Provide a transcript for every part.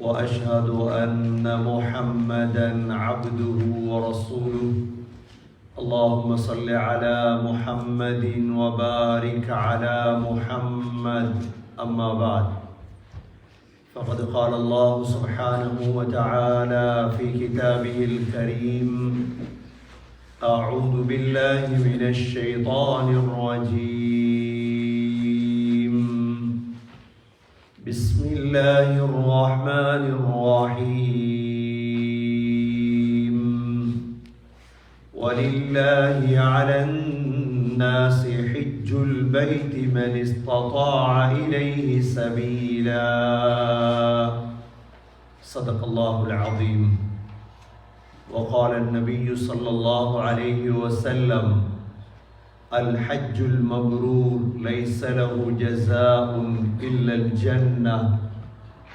وأشهد أن محمدا عبده ورسوله. اللهم صل على محمد وبارك على محمد. أما بعد فقد قال الله سبحانه وتعالى في كتابه الكريم أعوذ بالله من الشيطان الرجيم. بسم الله الرحمن الرحيم. ولله على الناس حج البيت من استطاع إليه سبيلا. صدق الله العظيم. وقال النبي صلى الله عليه وسلم الحج المبرور ليس له جزاء إلا الجنة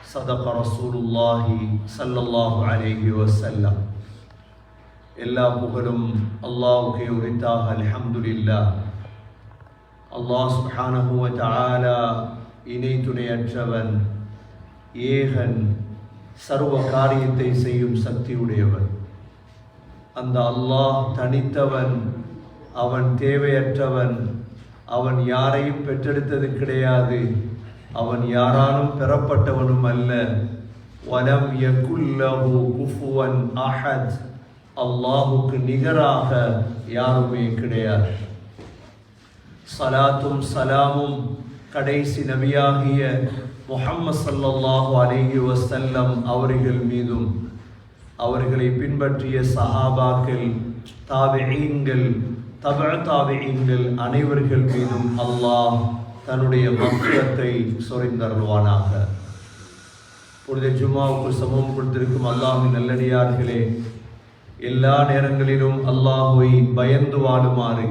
صدق رسول الله صلى الله عليه وسلم எல்லா புகழும் அல்லாஹுக்கே உரித்தாக அல்ஹம்துலில்லா அல்லாஹ் சுப்ஹானஹு வ தஆலா இணை துணையற்றவன் ஏகன் சர்வ காரியத்தை செய்யும் சக்தியுடையவன் அந்த அல்லாஹ் தனித்தவன் அவன் தேவையற்றவன். அவன் யாரையும் பெற்றெடுத்தது கிடையாது. அவன் யாராலும் பெறப்பட்டவனும் அல்ல. வலம் யகுல்லஹு குஃபுவன் அஹத். அல்லாஹுக்கு நிகராக யாருமே கிடையாது. சலாத்தும் சலாமும் கடைசி நபியாகிய முஹம்மது ஸல்லல்லாஹு அலிஹி வசல்லம் அவர்கள் மீதும் அவர்களை பின்பற்றிய சஹாபாக்கள் தாபிஈன்கள் தப தாபிஈன்கள் அனைவர்கள் மீதும் அல்லாஹ் தன்னுடைய மக்குவத்தை சொரிந்தருள்வானாக. புனித ஜும்மாவுக்கு சமூகம் கொடுத்திருக்கும் அல்லாஹின் நல்லடியார்களே எல்லா நேரங்களிலும் அல்லாஹுவை பயந்து வாழுமாறு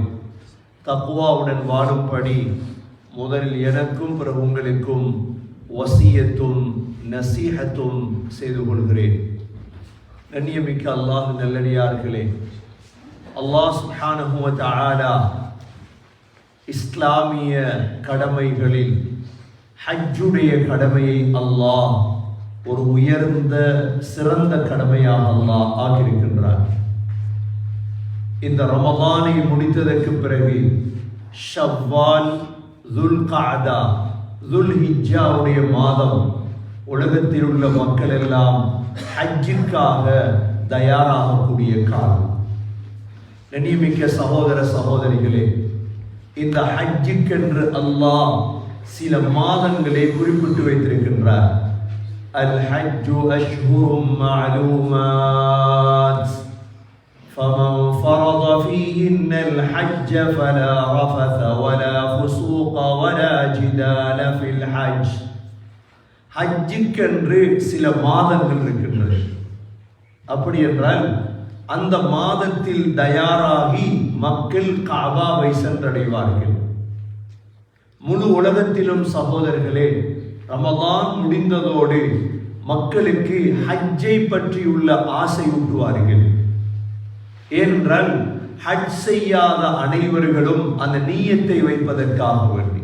தக்குவாவுடன் வாழும்படி முதலில் எனக்கும் பிற உங்களுக்கும் வசியத்தும் நசீகத்தும் செய்து கொள்கிறேன். கண்ணியமிக்க அல்லாஹ் நல்லடியார்களே அல்லாஹ் சுப்ஹானஹு ஆலா இஸ்லாமிய கடமைகளில் ஹஜ்ஜுடைய கடமையை அல்லாஹ் ஒரு உயர்ந்த சிறந்த கடமையாக அல்லாஹ் ஆக்கியிருக்கின்றார் இந்த ரமதானை முடித்ததற்கு பிறகு ஷவ்வால் துல் காதா துல் ஹிஜ்ஜாவுடைய மாதம் உலகத்தில் உள்ள மக்கள் எல்லாம் ஹஜ்ஜிற்காக தயாராகக்கூடிய காலம். கண்ணியமிக்க சகோதர சகோதரிகளே இந்த ஹஜ்ஜுக்கென்று அல்லாஹ் சில மாதங்களை குறிப்பிட்டு வைத்திருக்கின்றார் அல் ஹஜ்ஜு அஷ்ஹுரும் மஅலூமாத் فمن فرض فيهن الحج فلا رفث ولا فسوق ولا جدال في الحج ஹஜ்ஜுக்கென்று சில மாதங்கள் இருக்கின்றது அப்படி என்றால் அந்த மாதத்தில் தயாராகி மக்கள் காபாவை சென்றடைவார்கள். முழு உலகத்திலும் சகோதரர்களே ரமதான் முடிந்ததோடு மக்களுக்கு ஹஜ்ஜை பற்றியுள்ள ஆசை ஊட்டுவார்கள். ஏனென்றால் ஹஜ் செய்யாத அனைவர்களும் அந்த நீயத்தை வைப்பதற்காக வேண்டி.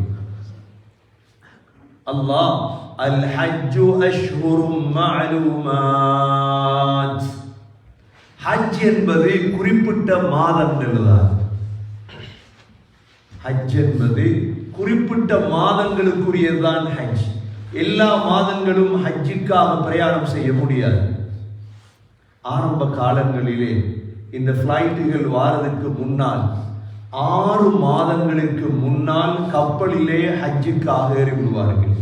அல்லாஹ் அல் ஹஜ்ஜு அஷ்ஹுரும் மஅலூமாத். ஹஜ் என்பது குறிப்பிட்ட மாதங்கள் தான் ஹஜ் என்பது குறிப்பிட்ட மாதங்களுக்குரியதுதான் ஹஜ். எல்லா மாதங்களும் ஹஜ்ஜுக்காக பிரயாணம் செய்ய முடியாது. ஆரம்ப காலங்களிலே இந்த ஃப்ளைட்டுகள் வாரதுக்கு முன்னால் ஆறு மாதங்களுக்கு முன்னால் கப்பலிலே ஹஜ்ஜுக்காக ஏறிவிடுவார்கள்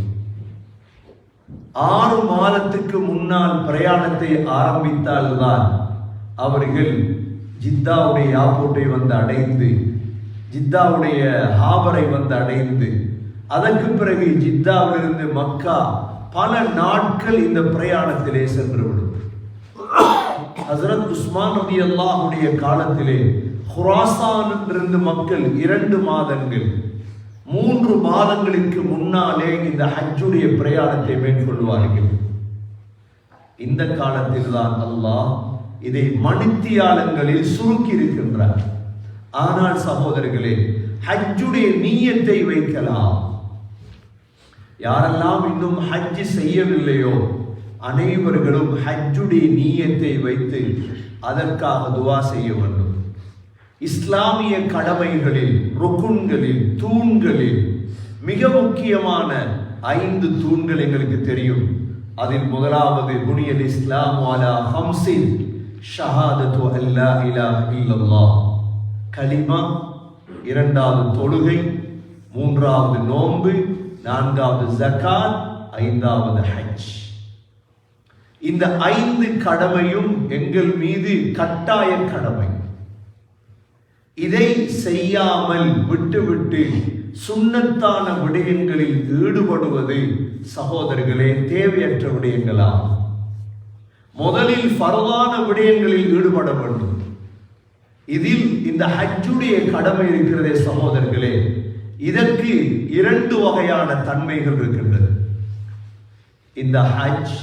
ஆறு மாதத்துக்கு முன்னால் பிரயாணத்தை ஆரம்பித்தால்தான் அவர்கள் ஜித்தாவுடைய ஆப்போட்டை வந்து அடைந்து ஜித்தாவுடைய ஹாபரை வந்து அடைந்து அதற்கு பிறகு ஜித்தாவிலிருந்து மக்கா பல நாட்கள் இந்த பிரயாணத்திலே சென்றுவிடும். ஹசரத் உஸ்மான் நபி அல்லாஹுடைய காலத்திலே ஹுராசானிலிருந்து மக்கள் இரண்டு மாதங்கள் மூன்று மாதங்களுக்கு முன்னாலே இந்த ஹஜ்ஜுடைய பிரயாணத்தை மேற்கொள்வார்கள். இந்த காலத்தில் தான் அல்லாஹ் இதை மணித்தியாலங்களில் சுருக்கி இருக்கின்றார் ஆனால் சகோதரர்களே ஹஜ்ஜுடைய நீயத்தை வைக்கலாம். யாரெல்லாம் இன்னும் ஹஜ் செய்யவில்லையோ அனைவர்களும் ஹஜ்ஜுடைய நீயத்தை வைத்து அதற்காக துவா செய்ய வேண்டும். இஸ்லாமிய கடமைகளில் ருக்குன்களில் தூண்களில் மிக முக்கியமான ஐந்து தூண்கள் எங்களுக்கு தெரியும். அதில் முதலாவது புனியல் இஸ்லாம் வாலா ஹம்சின். ஷஹாதத்து அல்லா இலா இல்லல்லாஹ் கலிமா இரண்டாவது தொழுகை மூன்றாவது நோன்பு நான்காவது ஜகாத் ஐந்தாவது ஹஜ் இந்த ஐந்து கடமையும் எங்கள் மீது கட்டாய கடமை இதை செய்யாமல் விட்டுவிட்டு சுண்ணத்தான விடயங்களில் ஈடுபடுவது சகோதரர்களே தேவையற்ற விடயங்களாகும் முதலில் பரவான விடயங்களில் ஈடுபட வேண்டும். இதில் இந்த ஹஜ்ஜுடைய கடமை இருக்கிறதே சகோதரர்களே இதற்கு இரண்டு வகையான தன்மைகள் இருக்கின்றது. இந்த ஹஜ்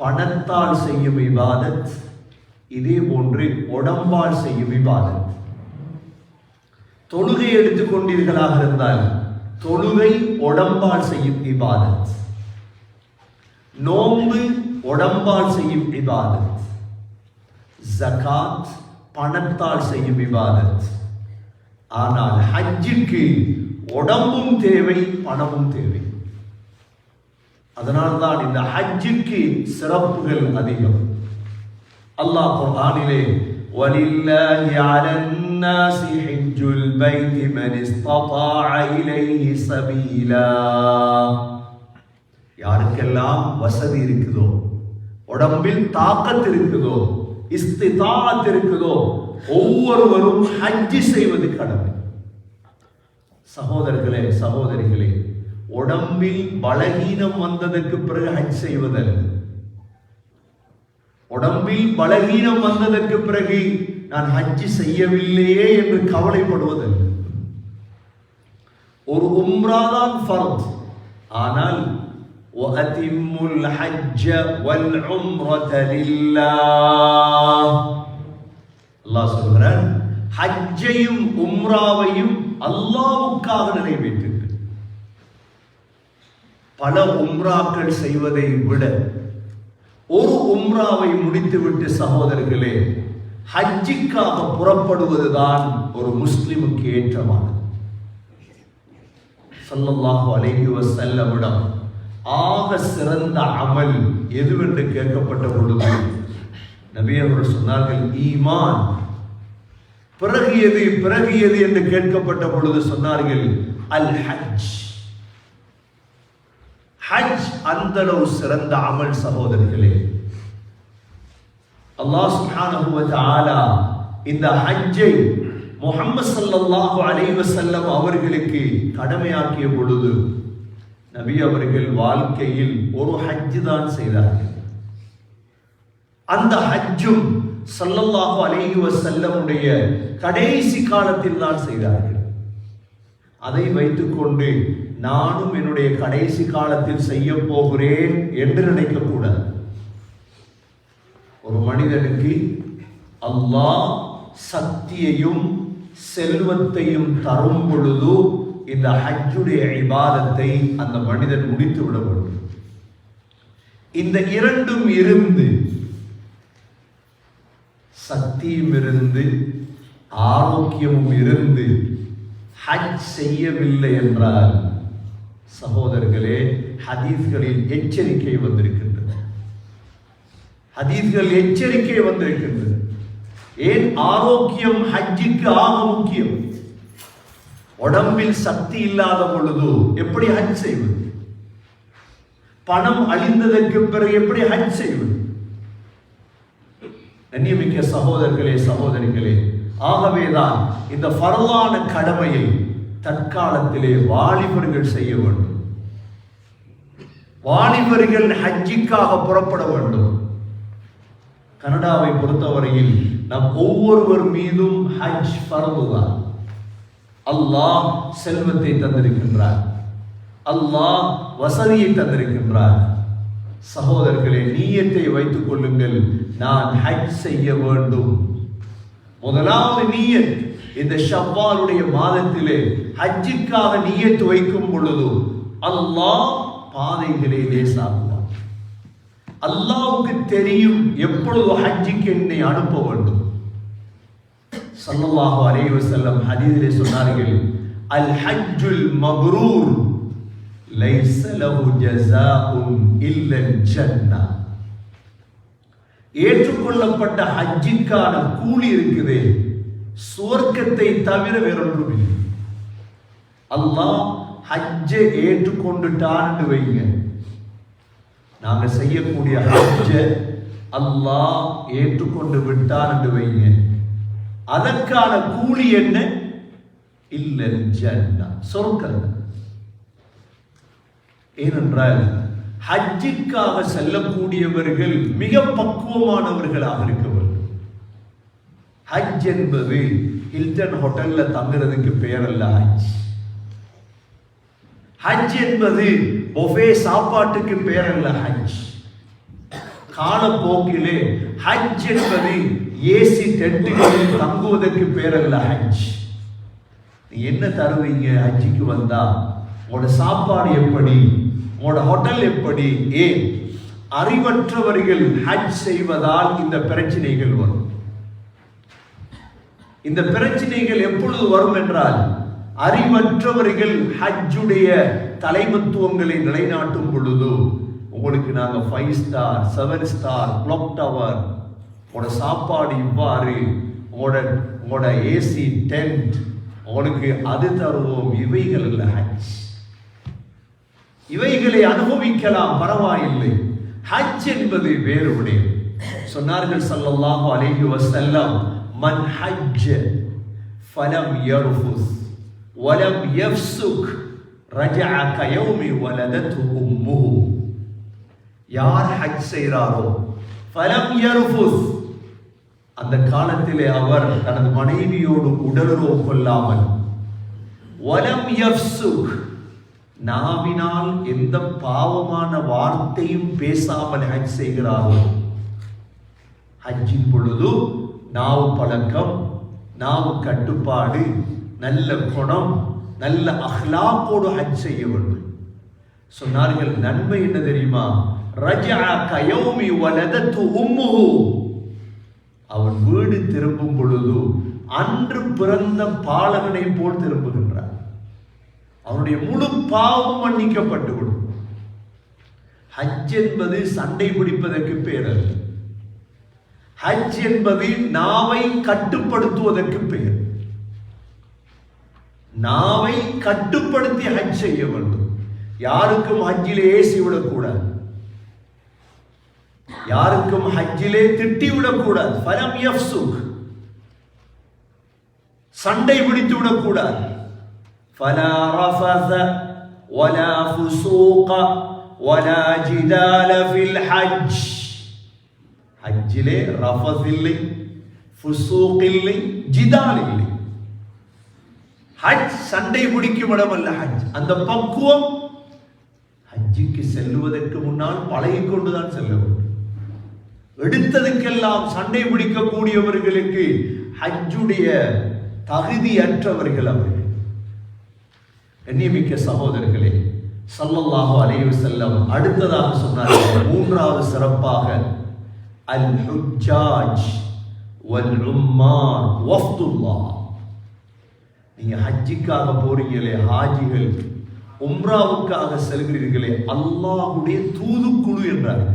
பணத்தால் செய்யும் விவாதத் இதே போன்று உடம்பால் செய்யும் விவாதத் தொழுகை எடுத்துக்கொண்டீர்களாக இருந்தால் தொழுகை உடம்பால் செய்யும் விவாதத் நோன்பு உடம்பால் செய்யும் இபாதத் ஜகாத் பணத்தால் செய்யும் இபாதத் ஆனால் ஹஜ்ஜுக்கு உடம்பும் தேவை பணமும் தேவை அதனால்தான் இந்த ஹஜ்ஜுக்கு சிறப்புகள் அதிகம் அல்லாஹ் குர்ஆனிலே وَلِلَّهِ عَلَى النَّاسِ حِجُّ الْبَيْتِ مَنِ اسْتَطَاعَ إِلَيْهِ سَبِيلًا யாருக்கெல்லாம் வசதி இருக்குதோ உடம்பில் தாக்கத்து இருக்குதோ இஸ்திதாத் இருக்குதோ ஒவ்வொருவரும் ஹஜ்ஜி செய்வது கடமை. சகோதரர்களே சகோதரிகளே உடம்பில் பலகீனம் வந்ததற்கு பிறகு ஹஜ் செய்வதல்ல. உடம்பில் பலகீனம் வந்ததற்கு பிறகு நான் ஹஜ்ஜி செய்யவில்லையே என்று கவலைப்படுவதல்ல. ஒரு உம்ராதான் ஃபர்த். ஆனால் وَأَتِمُّ الْحَجَّ وَالْعُمْرَةَ لِلَّهِ அல்லாஹ் சொல்கிறார் ஹஜ்ஜையும் உம்ராவையும் அல்லாவுக்காக நிறைவேற்றுங்கள் பல உம்ராக்கள் செய்வதை விட ஒரு உம்ராவை முடித்துவிட்டு சகோதரர்களே ஹஜ்ஜிக்காக புறப்படுவதுதான் ஒரு முஸ்லிமுக்கு ஏற்றமானது ஸல்லல்லாஹு அலைஹி வஸல்லமிடம் ஆக சிறந்த அமல் எதுவென்று கேட்கப்பட்ட பொழுது நபி அவர்கள் சொன்னார்கள் ஈமான் பிறகு எது பிறகு எது என்று கேட்கப்பட்ட பொழுது சொன்னார்கள் அல் ஹஜ் ஹஜ் அந்த அளவு சிறந்த அமல் சகோதரர்களே. அல்லாஹ் சுப்ஹானஹு வ தஆலா இந்த ஹஜ்ஜை முஹம்மது ஸல்லல்லாஹு அலைஹி வஸல்லம் அவர்களுக்கு கடமையாக்கிய பொழுது நபி அவர்கள் வாழ்க்கையில் ஒரு ஹஜ்ஜு தான் செய்தார்கள். அந்த ஹஜ்ஜும் சல்லல்லாஹு அலைஹி வஸல்லமுடைய கடைசி காலத்தில் தான் செய்தார்கள். அதை வைத்துக்கொண்டு நானும் என்னுடைய கடைசி காலத்தில் செய்ய போகிறேன் என்று நினைக்கக்கூடாது. ஒரு மனிதனுக்கு அல்லாஹ் சக்தியையும் செல்வத்தையும் தரும் பொழுது இந்த ஹஜ்ஜுடைய இபாதத்தை அந்த மனிதன் முடித்து விட வேண்டும். இந்த இரண்டும் இருந்து சக்தியும் இருந்து ஆரோக்கியமும் இருந்து ஹஜ் செய்யவில்லை என்றால் சகோதரர்களே ஹதீஸ்களில் எச்சரிக்கை வந்திருக்கின்றது. ஹதீஸ்கள் எச்சரிக்கை வந்திருக்கின்றது. ஏன் ஆரோக்கியம் ஹஜ்ஜிக்கு ஆக முக்கியம்? உடம்பில் சக்தி இல்லாத பொழுது எப்படி ஹஜ் செய்வது? பணம் அழிந்ததற்கு பிறகு எப்படி ஹஜ் செய்வது? கண்ணியமிக்க சகோதரர்களே சகோதரிகளே ஆகவேதான் இந்த பரவான கடமையை தற்காலத்திலே வாலிபர்கள் செய்ய வேண்டும். வாலிபர்கள் ஹஜ்ஜிக்காக புறப்பட வேண்டும். கனடாவை பொறுத்தவரையில் நம் ஒவ்வொருவர் மீதும் ஹஜ் பரவுதான் அல்லாஹ் செல்வத்தை தந்திருக்கின்றார். அல்லாஹ் வசதியை தந்திருக்கின்றார். சகோதரர்களே நீயத்தை வைத்துக் கொள்ளுங்கள். நான் ஹஜ் செய்ய வேண்டும். முதலாவது நீயத் இந்த ஷவ்வாலுடைய மாதத்திலே ஹஜ்ஜுக்காக நீயத்து வைக்கும் பொழுது அல்லாஹ் பாதைகளை லேசாக்குவான். அல்லாவுக்கு தெரியும் எப்பொழுது ஹஜ்ஜுக்கு என்னை அனுப்ப வேண்டும். சல்லல்லாஹு அலி வசல்லம் ஹதீதிலே சொன்னார்கள் அல் ஹஜ்ஜுல் மப்ரூர் லைஸ லஹு ஜஸாஉன் இல்லல் ஜன்னா. ஏற்றுக்கொள்ளப்பட்ட ஹஜ்ஜிக்கான கூலி இருக்குது சுவர்க்கத்தை தவிர வேறொன்றும் இல்லை அல்லாஹ் ஹஜ்ஜை ஏற்றுக்கொண்டுட்டான்னு வைங்க. நாங்கள் செய்யக்கூடிய ஹஜ்ஜை அல்லாஹ் ஏற்றுக்கொண்டு விட்டான் என்று வைங்க. அதற்கான கூலி என்ன? இல்ல ஜன்னா. சொர்க்கம் ஏனென்றால் ஹஜ்ஜிக்காக செல்லக்கூடியவர்கள் மிக பக்குவமானவர்களாக இருக்க வேண்டும். ஹஜ் என்பது ஹில்டன் ஹோட்டல்ல தங்குறதுக்கு பெயர் அல்ல ஹஜ். ஹஜ் என்பது பொஃபே சாப்பாட்டுக்கு பெயர் அல்ல ஹஜ். காலப்போக்கிலே ஹஜ் என்பது ஏசி டென்ட்டுகளில் தங்குவதற்கு பெயர் அல்ல ஹஜ். நீ என்ன தருவீங்க ஹஜ்ஜிக்கு வந்தா? உன்னோட சாப்பாடு எப்படி? உன்னோட ஹோட்டல் எப்படி? ஏன்? அறிவற்றவர்கள் ஹஜ் செய்வதால் இந்த பிரச்சனைகள் வரும். இந்த பிரச்சனைகள் எப்பொழுது வரும் என்றால் அறிவற்றவர்கள் ஹஜ்ஜுடைய தலைமத்துவங்களை நிலைநாட்டும் பொழுது உங்களுக்கு நாங்கள் five star seven star clock tower உங்களோட சாப்பாடு இவ்வாறு உங்களோட உங்களோட ஏசி டென்ட் உனக்கு அது தருவோம். இவைகள் இல்லை ஹஜ். இவைகளை அனுபவிக்கலாம் பரவாயில்லை. ஹஜ் என்பது வேறு விடையும் சொன்னார்கள் சல்லல்லாஹு அலைஹி வஸல்லம் மன் ஹஜ் ஃபலம் யர்ஃபுஸ் வலம் யஃப்சுக் ரஜஅ கயௌமி வலதத்து உம்முஹு. யார் ஹஜ் செய்கிறாரோ ஃபலம் யர்ஃபுஸ். அந்த காலத்திலே அவர் தனது மனைவியோடு உடலுறவு கொள்ளாமல் வலம் யஃப்சுக் நாவினால் எந்த பாவமான வார்த்தையும் பேசாமல் ஹஜ் செய்கிறார்கள் ஹஜ்ஜின் பொழுது நாவு பழக்கம் நாவு கட்டுப்பாடு நல்ல குணம் நல்ல அஹ்லாக்கோடு ஹஜ் செய்ய வேண்டும். சொன்னார்கள் நன்மை என்ன தெரியுமா? ரஜா கயோமி வலதத்து உம்முஹு அவன் வீடு திரும்பும் பொழுது அன்று பிறந்த பாலகனை போல் திரும்புகின்றார் அவனுடைய முழு பாவம் மன்னிக்கப்பட்டு விடும். ஹஜ் என்பது சண்டை பிடிப்பதற்கு பெயர் ஹஜ் என்பது நாவை கட்டுப்படுத்துவதற்கு பெயர் நாவை கட்டுப்படுத்தி ஹஜ் செய்ய வேண்டும். யாருக்கும் ஹஜ்ஜில் ஏசி விடக்கூடாது யாருக்கும் ஹஜ்ஜிலே திட்டி விடக்கூடாது ஃபலம் யஃப்சுக் சண்டை பிடித்து விடக்கூடாது فلا رفث ولا فسوق ولا جدال في الحج ஹஜ்ஜிலே ரஃபஸ் இல்லை ஃபுசூக் இல்லை ஜிதால் இல்லை ஹஜ் சண்டை பிடிக்கும் இடமல்ல ஹஜ் அந்த பக்குவம் ஹஜ்ஜுக்கு செல்லுவதற்கு முன்னால் பழகிக் கொண்டுதான் செல்ல வேண்டும் எடுத்ததுக்கெல்லாம் சண்டை பிடிக்கக்கூடியவர்களுக்கு ஹஜ்ஜுடைய தகுதியற்றவர்கள் அவர்கள். கண்ணியமிக்க சகோதரர்களே சல்லல்லாஹு அலைஹி செல்லம் அடுத்ததாக சொன்னார்கள் மூன்றாவது சிறப்பாக அல் ஹுஜாஜ் வல் உம்மார் நீங்க ஹஜ்ஜிக்காக போறீங்களே ஹாஜிகள் உம்ராவுக்காக செல்கிறீர்களே அல்லாஹ்வுடைய தூதுக்குழு என்றார்கள்.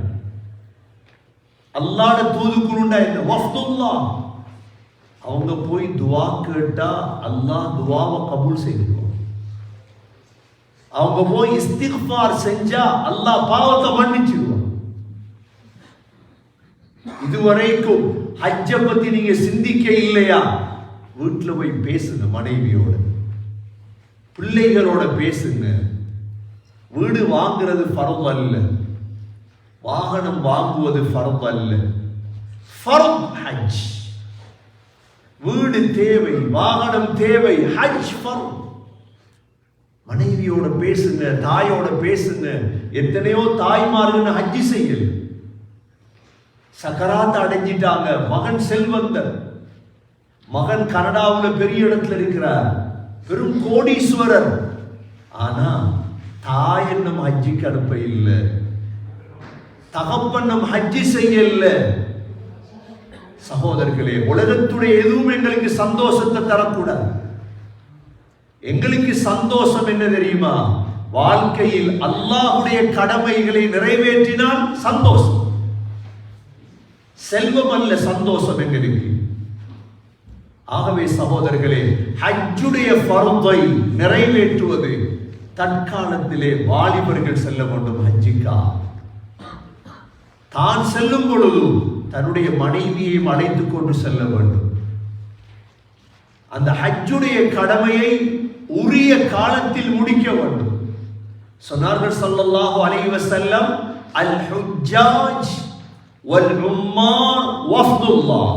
அல்லாட தூதுக்குழுண்டா இல்லை வஃப்துல்லாஹ் அவங்க போய் துவா கேட்டா அல்லாஹ் துவாவை கபூல் செய்திருவான் அவங்க போய் இஸ்திக்பார் செஞ்சா அல்லாஹ் பாவத்தை மன்னிச்சிடுவான். இதுவரைக்கும் ஹஜ்ஜ பத்தி நீங்க சிந்திக்க இல்லையா? வீட்டுல போய் பேசுங்க மனைவியோட. பிள்ளைகளோட பேசுங்க. வீடு வாங்குறது பரவாயில்ல வாகனம் வாங்குவது ஃபரது அல்ல. ஃபர்த் ஹஜ். வீடு தேவை வாகனம் தேவை ஹஜ் ஃபர்த். மனைவியோட பேசுங்க தாயோட பேசுங்க எத்தனையோ தாய்மார்கள் ஹஜ்ஜி செய்யல. சக்கராத்த அடைஞ்சிட்டாங்க மகன் செல்வந்தர். மகன் கனடாவில் பெரிய இடத்துல இருக்கிறார். பெரும் கோடீஸ்வரர். ஆனா தாய் என்னும் ஹஜ்ஜிக்கு அனுப்ப இல்லை. தகப்பன் நம் ஹஜ்ஜி செய்யல சகோதரர்களே உலகத்துடைய எதுவும் எங்களுக்கு சந்தோஷத்தை தரக்கூடாது. எங்களுக்கு சந்தோஷம் என்ன தெரியுமா? வாழ்க்கையில் அல்லாஹுடைய கடமைகளை நிறைவேற்றினால் சந்தோஷம். செல்வம் அல்ல சந்தோஷம் எங்களுக்கு. ஆகவே சகோதரர்களே ஹஜ்ஜுடைய பருந்தை நிறைவேற்றுவது தற்காலத்திலே வாலிபர்கள் செல்ல வேண்டும் ஹஜ்ஜிக்கா? தான் செல்லும் பொழுது தன்னுடைய மனைவியையும் அழைத்து கொண்டு செல்ல வேண்டும். அந்த ஹஜ்ஜுடைய கடமையை உரிய காலத்தில் முடிக்க வேண்டும். சொன்னார்கள் சொல்லல்லாஹு அலைவ செல்லம் அல் ஹுஜாஜ் வல் உம்மார் வஃதுல்லாஹ்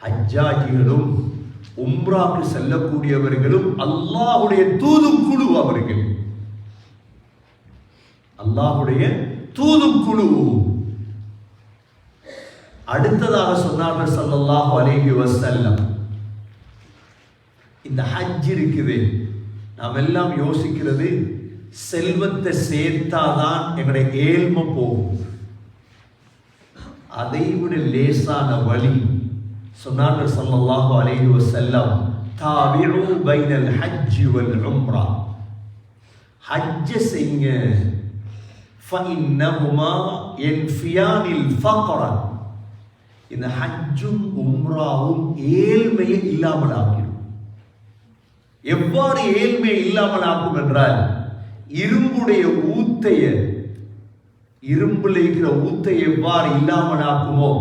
ஹஜ்ஜாஜிகளும் உம்ராக்கு செல்லக்கூடியவர்களும் தூது கூடும் அவர்கள். அல்லாஹுடைய தூதுக்குழு அடுத்ததாக சொன்னார்கள் ஸல்லல்லாஹு அலைஹி வசல்லம் இந்த ஹஜ் இருக்குது. நாம் எல்லாம் யோசிக்கிறது செல்வத்தை சேர்த்தாதான் எங்களுடைய ஏழ்மை போகும். அதை விட லேசான வழி சொன்னார்கள் சல்லல்லாஹு அலைஹி வஸல்லம் தாபிஉ பைனல் ஹஜ் வல் உம்ரா. ஹஜ்ஜை செய்யுங்க. ஃபஇன்னஹுமா யன்ஃபியானில் ஃபக்ர இந்த ஹஜ்ஜும் உம்ராவும் ஏழ்மையை இல்லாமல் ஆக்கிடும் எவ்வாறு ஏழ்மையை இல்லாமல் ஆக்கும் என்றால் இரும்புடைய ஊத்தைய இரும்புல இருக்கிற ஊத்தை எவ்வாறு இல்லாமல் ஆக்குமோ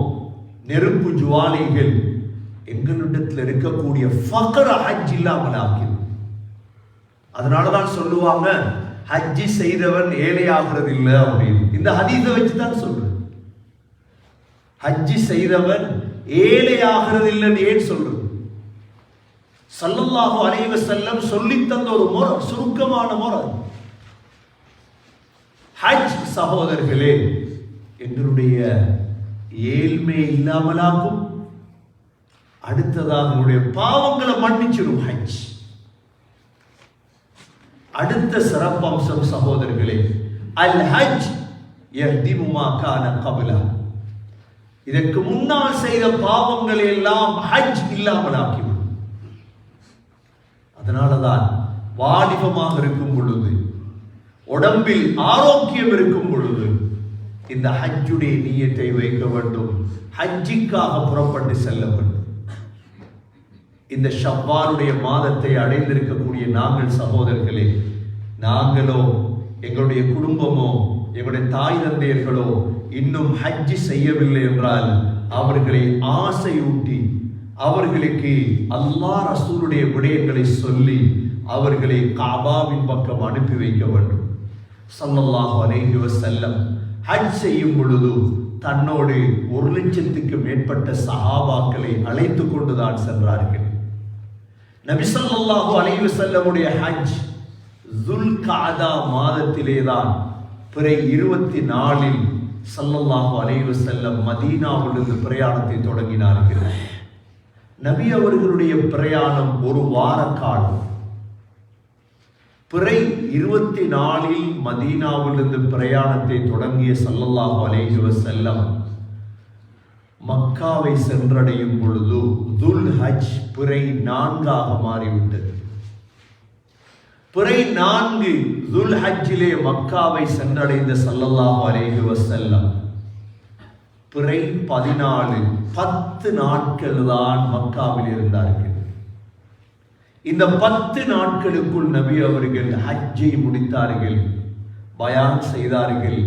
நெருப்பு ஜுவாலைகள் எங்களிடத்தில் இருக்கக்கூடிய ஃபக்கர ஹஜ் இல்லாமல் ஆக்கிடும் அதனாலதான் சொல்லுவாங்க ஹஜ்ஜி செய்தவன் ஏழையாகிறது இல்லை அப்படின்னு. இந்த ஹதீஸை வச்சு தான் சொல்றேன். ஹஜ்ஜி செய்தவன் ஏழையாகிறது இல்லைன்னு ஏன் சொல்றது? சல்லல்லாஹு அலைஹி செல்லம் சொல்லி தந்த ஒரு முறை சுருக்கமான முறை. ஹஜ் சகோதரர்களே என்னுடைய ஏழ்மை இல்லாமலாகும் அடுத்ததாக என்னுடைய பாவங்களை மன்னிச்சிடும் ஹஜ். அடுத்த சிறப்பம்சம் சகோதரர்களே அல் ஹஜ் யஹ்திமுமா கான கபலா. இதற்கு முன்னால் செய்த பாவங்களை எல்லாம் ஹஜ் இல்லாமல் ஆக்கிவிடும் அதனாலதான் வாலிபமாக இருக்கும் பொழுது உடம்பில் ஆரோக்கியம் இருக்கும் பொழுது இந்த ஹஜ்ஜுடைய நீயத்தை வைக்க வேண்டும். ஹஜ்ஜிக்காக புறப்பட்டு செல்ல வேண்டும். இந்த ஷவ்வானுடைய மாதத்தை அடைந்திருக்கக்கூடிய நாங்கள் சகோதரர்களே நாங்களோ எங்களுடைய குடும்பமோ எங்களுடைய தாய் தந்தையர்களோ இன்னும் ஹஜ்ஜி செய்யவில்லை என்றால் அவர்களை ஆசையூட்டி அவர்களுக்கு அல்லா ரசூலுடைய விடயங்களை சொல்லி அவர்களை காபாவின் பக்கம் அனுப்பி வைக்க வேண்டும். சல்லல்லாஹு அலைஹி வசல்லம் ஹஜ் செய்யும் பொழுது தன்னோடு ஒரு லட்சத்துக்கு மேற்பட்ட சஹாபாக்களை அழைத்து கொண்டுதான் சென்றார்கள். நபி அலைவு செல்லமுடைய ஹஜ் துல் காதா மாதத்திலே தான் பிறை இருபத்தி நாலில் சல்லல்லாஹு அலைவு செல்லம் மதீனாவிலிருந்து பிரயாணத்தை தொடங்கினார்கள். நபி அவர்களுடைய பிரயாணம் ஒரு வார காலம். பிறை இருபத்தி நாலில் மதீனாவிலிருந்து பிரயாணத்தை தொடங்கிய சல்லல்லாஹு அலைஹி செல்லம் மக்காவை சென்றடையும் பொழுது துல் ஹஜ் பிறை நான்காக மாறிவிட்டது. பிறை நான்கு துல் ஹஜ்ஜிலே மக்காவை சென்றடைந்த ஸல்லல்லாஹு அலேஹி வசல்லம் பிறை பதினாலு பத்து நாட்கள் தான் மக்காவில் இருந்தார்கள். இந்த பத்து நாட்களுக்குள் நபி அவர்கள் ஹஜ்ஜை முடித்தார்கள் பயான் செய்தார்கள்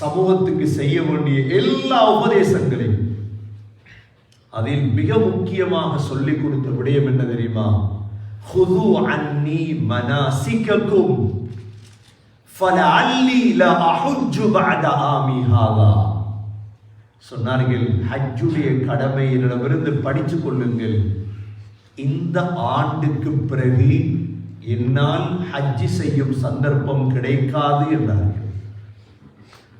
சமூகத்துக்கு செய்ய வேண்டிய எல்லா உபதேசங்களையும் அதில் மிக முக்கியமாக சொல்லிக் கொடுத்த விடயம் என்ன தெரியுமா? ஹுது அன்னி மனாசிக்கக்கும் ஃபலஅல்லி லஅஹுஜ்ஜு பஅத ஆமி ஹாதா சொன்னார்கள் ஹஜ்ஜுடைய கடமையிடமிருந்து படித்து கொள்ளுங்கள். இந்த ஆண்டுக்கு பிறகு என்னால் ஹஜ்ஜி செய்யும் சந்தர்ப்பம் கிடைக்காது என்றார்கள்.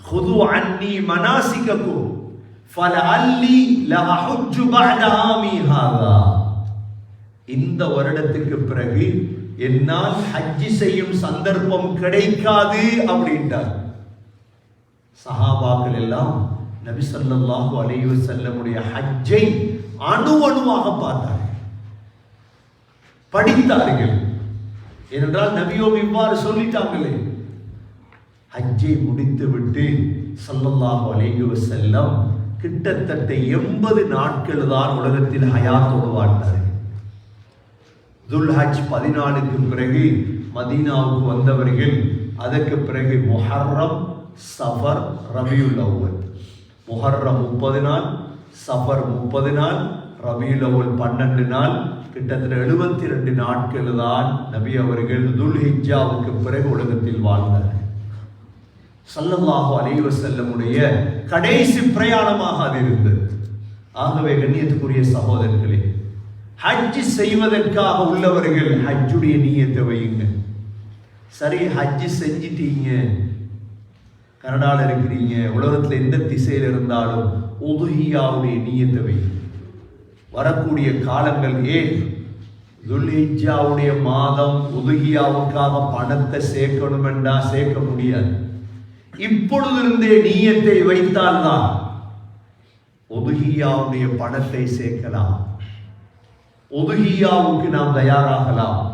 ஹுது அன்னி மனாசிக்கக்கும் இந்த வருடத்துக்கு பிறகு என்னால் ஹஜ்ஜி செய்யும் சந்தர்ப்பம் கிடைக்காது அப்படின்ட்டார் சஹாபாக்கள் எல்லாம் நபி சல்லாஹூ அலையு செல்லமுடைய ஹஜ்ஜை அணு அணுவாக பார்த்தார்கள் படித்தார்கள் ஏனென்றால் நபியோம் இவ்வாறு சொல்லிட்டாங்களே ஹஜ்ஜை முடித்து விட்டு சல்லல்லாஹு அலையு செல்லம் கிட்டத்தட்ட எண்பது நாட்கள் தான் உலகத்தில் ஹயாத்தோடு வாழ்ந்தார்கள் துல்ஹஜ் பதினாலுக்கு பிறகு மதீனாவுக்கு வந்தவர்கள் அதற்கு பிறகு மொஹர்ரம் சஃபர் ரபியுல் அவ்வல். முஹர்ரம் முப்பது நாள் சஃபர் முப்பது நாள் ரபியுல் அவ்வல் பன்னெண்டு நாள். கிட்டத்தட்ட எழுபத்தி ரெண்டு நாட்கள் தான் நபி அவர்கள் துல் பிறகு உலகத்தில் வாழ்ந்தார்கள். சல்லல்லாஹு அலைவ செல்லமுடைய கடைசி பிரயாணமாக அது இருந்தது. ஆகவே கண்ணியத்துக்குரிய சகோதரர்களே ஹஜ் செய்வதற்காக உள்ளவர்கள் ஹஜ்ஜுடைய நீயத்தை வையுங்க. சரி ஹஜ்ஜு செஞ்சிட்டீங்க கனடாவில் இருக்கிறீங்க உலகத்தில் எந்த திசையில் இருந்தாலும் உதுஹியாவுடைய நீயத்தை வையுங்க. வரக்கூடிய காலங்கள் ஏன்? துல்ஹிஜாவுடைய மாதம் உதுகியாவுக்காக பணத்தை சேர்க்கணுமெண்டா சேர்க்க முடியாது. இப்பொழுதிருந்தே நீயத்தை வைத்தால்தான் ஒதுகியாவுடைய பணத்தை சேர்க்கலாம். ஒதுகியாவுக்கு நாம் தயாராகலாம்.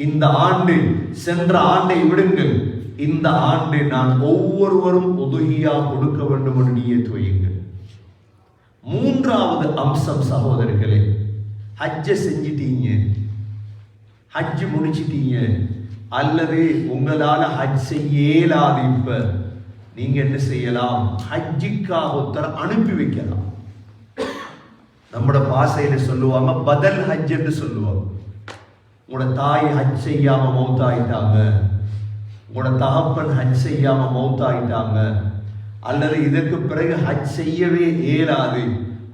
இந்த ஆண்டு சென்ற ஆண்டை விடுங்கள். இந்த ஆண்டு நான் ஒவ்வொருவரும் ஒதுகியா கொடுக்க வேண்டும் என்று நீயத்து வையுங்கள். மூன்றாவது அம்சம் சகோதரர்களே ஹஜ்ஜை செஞ்சிட்டீங்க. ஹஜ் முடிச்சிட்டீங்க. அல்லது உங்களால ஹஜ் செய்யலாது இப்போ. நீங்க என்ன செய்யலாம்? ஹஜ்ஜிக்காக ஒருத்தர் அனுப்பி வைக்கலாம். நம்மட பாசையில சொல்லுவாங்க பதல் ஹஜ் என்று சொல்லுவாங்க. உங்களோட தாய் ஹஜ் செய்யாம மௌத்தாயிட்டாங்க. உங்களோட தகப்பன் ஹஜ் செய்யாம மௌத்தாயிட்டாங்க. அல்லது இதற்கு பிறகு ஹஜ் செய்யவே இயலாது.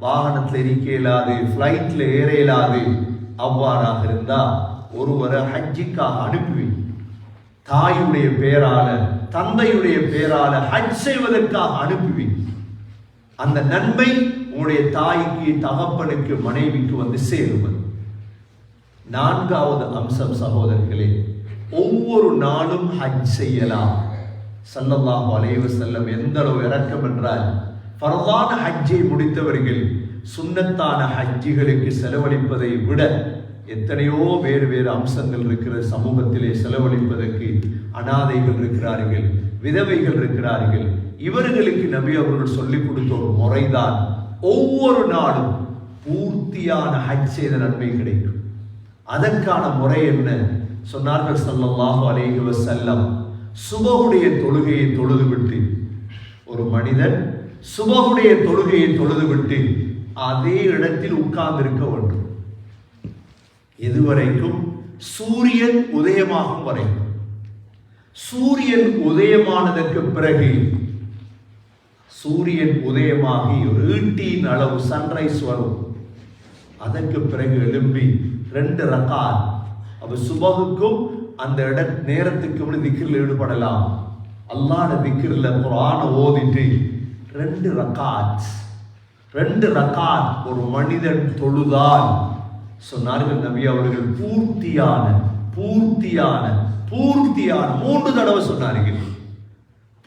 வாகனத்தில் இருக்க இயலாது. ஃப்ளைட்டில் ஏற இயலாது. அவ்வாறாக இருந்தால் ஒருவரை ஹஜ்ஜிக்காக அனுப்பி தாயுடைய பேரால தந்தையுடைய பேரால ஹஜ் செய்வதற்காக அனுப்புவி அந்த நன்மை உங்களுடைய தாய்க்கு தகப்பனுக்கு மனைவிக்கு வந்து சேருவது. நான்காவது அம்சம் சகோதரர்களே ஒவ்வொரு நாளும் ஹஜ் செய்யலாம். சல்லல்லாஹு அலைவு செல்லம் எந்த அளவு இறக்கம் என்றால் பரவான ஹஜ்ஜை முடித்தவர்கள் சுண்ணத்தான ஹஜ்ஜிகளுக்கு செலவழிப்பதை விட எத்தனையோ வேறு வேறு அம்சங்கள் இருக்கிற சமூகத்திலே செலவழிப்பதற்கு அனாதைகள் இருக்கிறார்கள் விதவைகள் இருக்கிறார்கள். இவர்களுக்கு நபி அவர்கள் சொல்லிக் கொடுத்த ஒரு முறைதான் ஒவ்வொரு நாளும் பூர்த்தியான ஹஜ் செய்த நன்மை கிடைக்கும். அதற்கான முறை என்ன? சொன்னார்கள் ஸல்லல்லாஹு அலைஹி செல்லம் சுபகுடைய தொழுகையை தொழுதுவிட்டு ஒரு மனிதன் சுபகுடைய தொழுகையை தொழுதுவிட்டு அதே இடத்தில் உட்கார்ந்திருக்க வேண்டும். எதுவரைக்கும் சூரியன் உதயமாகும் வரை. சூரியன் உதயமானதற்கு பிறகு சூரியன் உதயமாகி ஒரு ஈட்டியின் அளவு சன்ரைஸ் வரும். அதற்கு பிறகு எழும்பி ரெண்டு ரக்காத். அப்ப சுபகுக்கும் அந்த இட நேரத்துக்கு திக்கில் ஈடுபடலாம். அல்லாட திக்கிரில் குரான ஓதிட்டு ரெண்டு ரக்காத். ரெண்டு ரக்காத் ஒரு மனிதன் தொழுதால் சொன்னார்கள் நபி அவர்கள் பூர்த்தியான பூர்த்தியான பூர்த்தியான மூன்று தடவை சொன்னார்கள்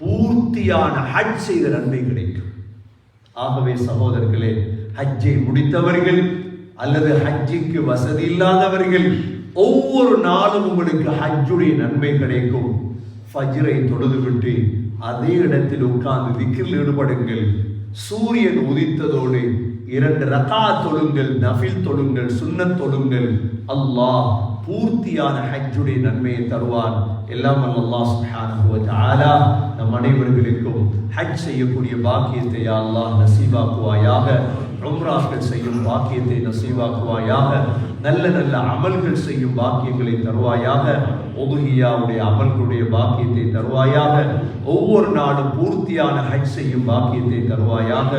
பூர்த்தியான ஹஜ் செய்த நன்மை கிடைக்கும். ஆகவே சகோதரர்களே ஹஜ்ஜை முடித்தவர்கள் அல்லது ஹஜ்ஜிக்கு வசதி இல்லாதவர்கள் ஒவ்வொரு நாளும் உங்களுக்கு ஹஜ்ஜுடைய நன்மை கிடைக்கும். ஃபஜ்ரை தொழுதுவிட்டு அதே இடத்தில் உட்கார்ந்து விக்கில் ஈடுபடுங்கள். சூரியன் உதித்ததோடு இரண்டு ரகா தொழுங்கள் நஃபில் தொழுங்கள் சுண்ணத் தொழுங்கள். அல்லாஹ் பூர்த்தியான ஹஜ்ஜுடைய நன்மையை தருவான். எல்லாம் அல்லாஹ் சுப்ஹானஹு வ நம் அனைவர்களுக்கும் ஹஜ் செய்யக்கூடிய பாக்கியத்தை யா அல்லாஹ் நசீபாக்குவாயாக உம்ராக்கள் செய்யும் பாக்கியத்தை நசீவாக்குவாயாக. நல்ல நல்ல அமல்கள் செய்யும் பாக்கியங்களை தருவாயாக. ஒதுகியாவுடைய அமல்களுடைய பாக்கியத்தை தருவாயாக. ஒவ்வொரு நாடும் பூர்த்தியான ஹஜ் செய்யும் பாக்கியத்தை தருவாயாக.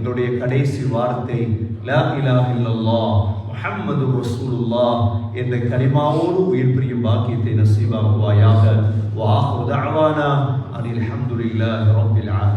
எங்களுடைய கடைசி வார்த்தை லா இலாஹ இல்லல்லாஹ் முஹம்மது ரசூலுல்லாஹ் என்ற கலிமாவோடு உயிர் பிரியும் பாக்கியத்தை நசீபாக்குவாயாக வாஹு தஅவானா அனில் ஹம்துலில்லாஹி ரப்பில் ஆலமீன்